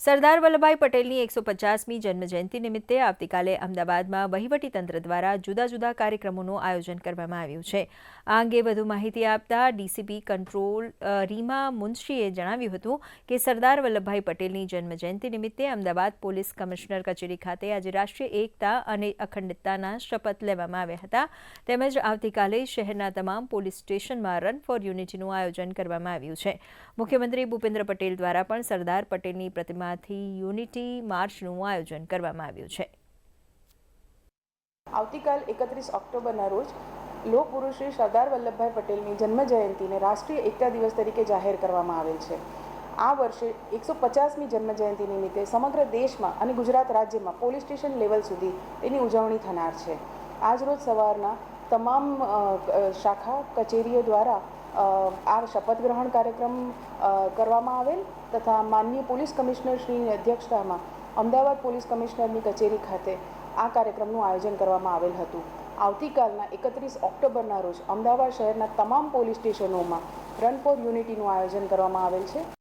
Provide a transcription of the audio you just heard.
સરદાર વલ્લભભાઈ પટેલની એકસો પચાસમી જન્મજયંતિ નિમિત્તે આવતીકાલે અમદાવાદમાં વહીવટીતંત્ર દ્વારા જુદા જુદા કાર્યક્રમોનું આયોજન કરવામાં આવ્યું છે. આ અંગે વધુ માહિતી આપતા ડીસીપી કંટ્રોલ રીમા મુનશીએ જણાવ્યું હતું કે સરદાર વલ્લભભાઈ પટેલની જન્મજયંતિ નિમિત્તે અમદાવાદ પોલીસ કમિશનર કચેરી ખાતે આજે રાષ્ટ્રીય એકતા અને અખંડિતતાના શપથ લેવામાં આવ્યા હતા. તેમજ આવતીકાલે શહેરના તમામ પોલીસ સ્ટેશનમાં રન ફોર યુનિટીનું આયોજન કરવામાં આવ્યું છે. મુખ્યમંત્રી ભૂપેન્દ્ર પટેલ દ્વારા પણ સરદાર પટેલની પ્રતિમાથી યુનિટી માર્ચનું આયોજન કરવામાં આવ્યું છે. આવતીકાલ એકત્રીસ ઓક્ટોબરના રોજ પુરુષ શ્રી સરદાર વલ્લભભાઈ પટેલની જન્મ જયંતિને રાષ્ટ્રીય એકતા દિવસ તરીકે જાહેર કરવામાં આવેલ છે. આ વર્ષે એકસો પચાસમી જન્મ જયંતિ નિમિત્તે સમગ્ર દેશમાં અને ગુજરાત રાજ્યમાં પોલીસ સ્ટેશન લેવલ સુધી તેની ઉજવણી થનાર છે. આજરોજ સવારના તમામ શાખા, કચેરીઓ દ્વારા આ શપથ ગ્રહણ કાર્યક્રમ કરવામાં આવેલ તથા માનનીય પોલીસ કમિશનર શ્રીની અધ્યક્ષતામાં અમદાવાદ પોલીસ કમિશનરની કચેરી ખાતે આ કાર્યક્રમનું આયોજન કરવામાં આવેલ હતું. આવતીકાલના એકત્રીસ ઓક્ટોબરના રોજ અમદાવાદ શહેરના તમામ પોલીસ સ્ટેશનોમાં રન ફોર યુનિટીનું આયોજન કરવામાં આવેલ છે.